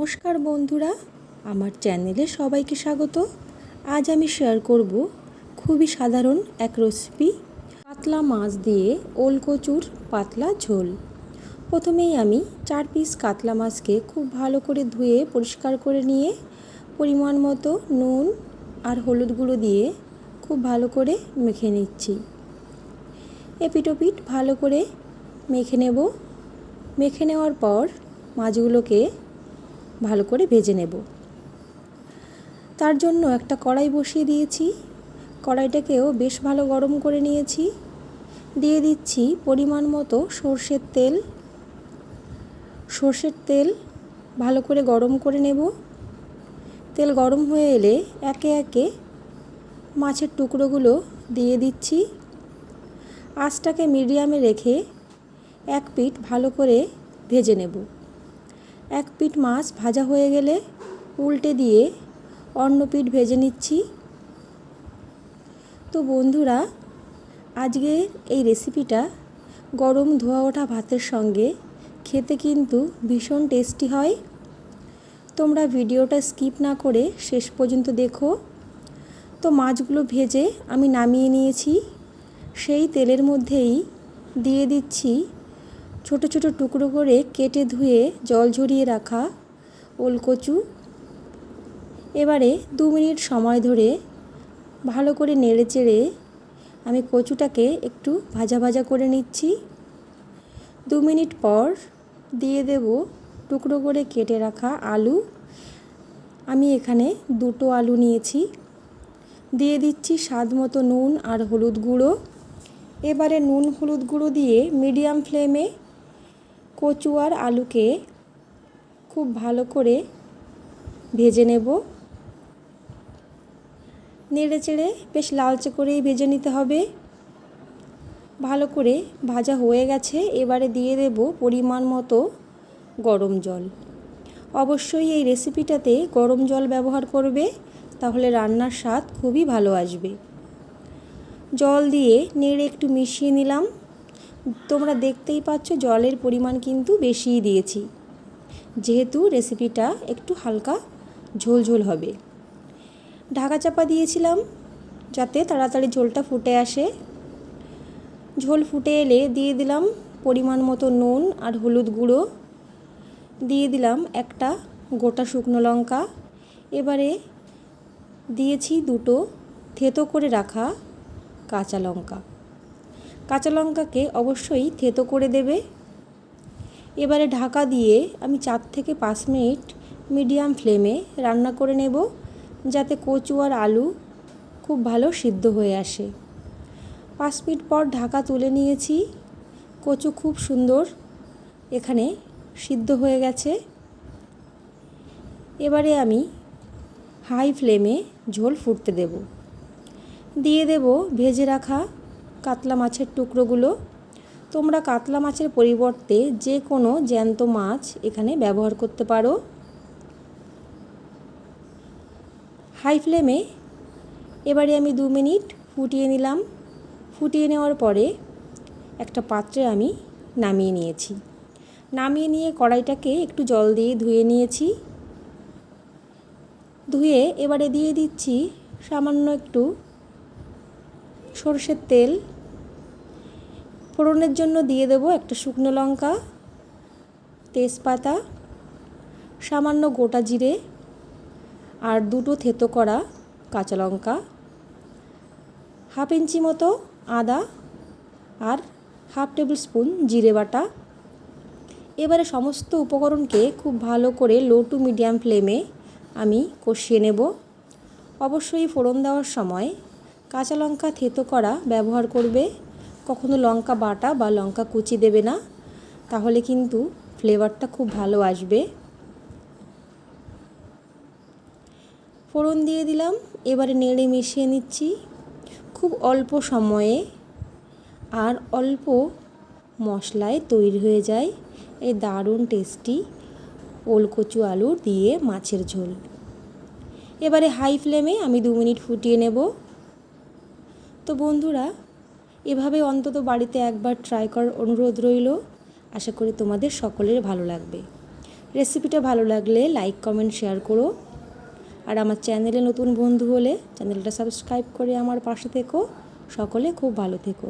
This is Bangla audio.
নমস্কার বন্ধুরা, আমার চ্যানেলে সবাইকে স্বাগত। আজ আমি শেয়ার করব খুবই সাধারণ এক রেসিপি পাতলা মাছ দিয়ে ওল কচুর পাতলা ঝোল। প্রথমেই আমি চার পিস কাতলা মাছকে খুব ভালো করে ধুয়ে, পরিষ্কার করে নিয়ে, পরিমাণ মতো নুন আর হলুদ গুঁড়ো দিয়ে খুব ভালো করে মেখে নিচ্ছি। এপিটোপিট ভালো করে মেখে নেব। মেখে নেওয়ার পর মাছগুলোকে ভালো করে ভেজে নেব। তার জন্য একটা কড়াই বসিয়ে দিয়েছি। কড়াইটাকেও বেশ ভালো গরম করে নিয়েছি। দিয়ে দিচ্ছি পরিমাণ মতো সর্ষের তেল। সর্ষের তেল ভালো করে গরম করে নেব। তেল গরম হয়ে এলে একে একে মাছের টুকরোগুলো দিয়ে দিচ্ছি। আঁচটাকে মিডিয়ামে রেখে এক পিঠ ভালো করে ভেজে নেব। এক পিঠ মাছ ভাজা হয়ে গেলে উল্টে দিয়ে অন্য পিঠ ভেজে নিচ্ছি। তো বন্ধুরা, আজকের এই রেসিপিটা গরম ধোয়া ওঠা ভাতের সঙ্গে খেতে কিন্তু ভীষণ টেস্টি হয়। তোমরা ভিডিওটা স্কিপ না করে শেষ পর্যন্ত দেখো। তো মাছগুলো ভেজে আমি নামিয়ে নিয়েছি। সেই তেলের মধ্যেই দিয়ে দিচ্ছি ছোট ছোট টুকরো করে কেটে ধুয়ে জল ঝরিয়ে রাখা ওলকচু। এবারে দু মিনিট সময় ধরে ভালো করে নেড়ে চেড়ে আমি কচুটাকে একটু ভাজা ভাজা করে নিচ্ছি। দু মিনিট পর দিয়ে দেব টুকরো করে কেটে রাখা আলু। আমি এখানে দুটো আলু নিয়েছি। দিয়ে দিচ্ছি স্বাদ মতো নুন আর হলুদ গুঁড়ো। এবারে নুন হলুদ গুঁড়ো দিয়ে মিডিয়াম ফ্লেমে কচু আর আলুকে খুব ভালো করে ভেজে নেব। নেড়ে চেড়ে বেশ লালচে করেই ভেজে নিতে হবে। ভালো করে ভাজা হয়ে গেছে, এবারে দিয়ে দেব পরিমাণ মতো গরম জল। অবশ্যই এই রেসিপিটাতে গরম জল ব্যবহার করবে, তাহলে রান্নার স্বাদ খুবই ভালো আসবে। জল দিয়ে নেড়ে একটু মিশিয়ে নিলাম। তোমরা দেখতেই পাচ্ছ জলের পরিমাণ কিন্তু বেশিই দিয়েছি। যেহেতু রেসিপিটা একটু হালকা ঝোল ঝোল হবে। ঢাকা চাপা দিয়েছিলাম যাতে তাড়াতাড়ি ঝোলটা ফুটে আসে। ঝোল ফুটে এলে দিয়ে দিলাম পরিমাণ মতো নুন আর হলুদ গুঁড়ো। দিয়ে দিলাম একটা গোটা শুকনো লঙ্কা। এবারে দিয়েছি দুটো থেতো করে রাখা কাঁচা লঙ্কা। কাঁচা লঙ্কাকে অবশ্যই থেতো করে দেবে। এবারে ঢাকা দিয়ে আমি চার থেকে পাঁচ মিনিট মিডিয়াম ফ্লেমে রান্না করে নেব, যাতে কচু আর আলু খুব ভালো সিদ্ধ হয়ে আসে। পাঁচ মিনিট পর ঢাকা তুলে নিয়েছি। কচু খুব সুন্দর এখানে সিদ্ধ হয়ে গেছে। এবারে আমি হাই ফ্লেমে ঝোল ফুটতে দেব। দিয়ে দেব ভেজে রাখা কাতলা মাছের টুকরোগুলো। তোমরা কাতলা মাছের পরিবর্তে যে কোনো জ্যান্ত মাছ এখানে ব্যবহার করতে পারো। হাই ফ্লেমে এবারে আমি দু মিনিট ফুটিয়ে নিলাম। ফুটিয়ে নেওয়ার পরে একটা পাত্রে আমি নামিয়ে নিয়েছি। নামিয়ে নিয়ে কড়াইটাকে একটু জল দিয়ে ধুয়ে নিয়েছি। ধুয়ে এবারে দিয়ে দিচ্ছি সামান্য একটু সরষের তেল। ফোড়নের জন্য দিয়ে দেব একটা শুকনো লঙ্কা, তেজপাতা, সামান্য গোটা জিরে আর দুটো থেতো করা কাঁচা লঙ্কা, হাফ ইঞ্চি মতো আদা আর হাফ টেবিল স্পুন জিরে বাটা। এবারে সমস্ত উপকরণকে খুব ভালো করে লো টু মিডিয়াম ফ্লেমে আমি কষিয়ে নেব। অবশ্যই ফোড়ন দেওয়ার সময় কাঁচা লঙ্কা থেতো করা ব্যবহার করবে। কখনো লঙ্কা বাটা বা লঙ্কা কুচি দেবে না, তাহলে কিন্তু ফ্লেভারটা খুব ভালো আসবে। ফোড়ন দিয়ে দিলাম, এবারে নেড়ে মিশিয়ে নিচ্ছি খুব অল্প সময়ে। আর অল্প মশলায় তৈরি হয়ে যায় এই দারুণ টেস্টি ওলকচু আলু দিয়ে মাছের ঝোল। এবারে হাই ফ্লেমে আমি দু মিনিট ফুটিয়ে নেব। তো বন্ধুরা এভাবে অন্তত বাড়িতে একবার ট্রাই করার অনুরোধ রইল। আশা করি তোমাদের সকলের ভালো লাগবে। রেসিপিটা ভালো লাগলে লাইক কমেন্ট শেয়ার করো। আর আমার চ্যানেলে নতুন বন্ধু হলে চ্যানেলটা সাবস্ক্রাইব করে আমার পাশে থেকো। সকলে খুব ভালো থেকো।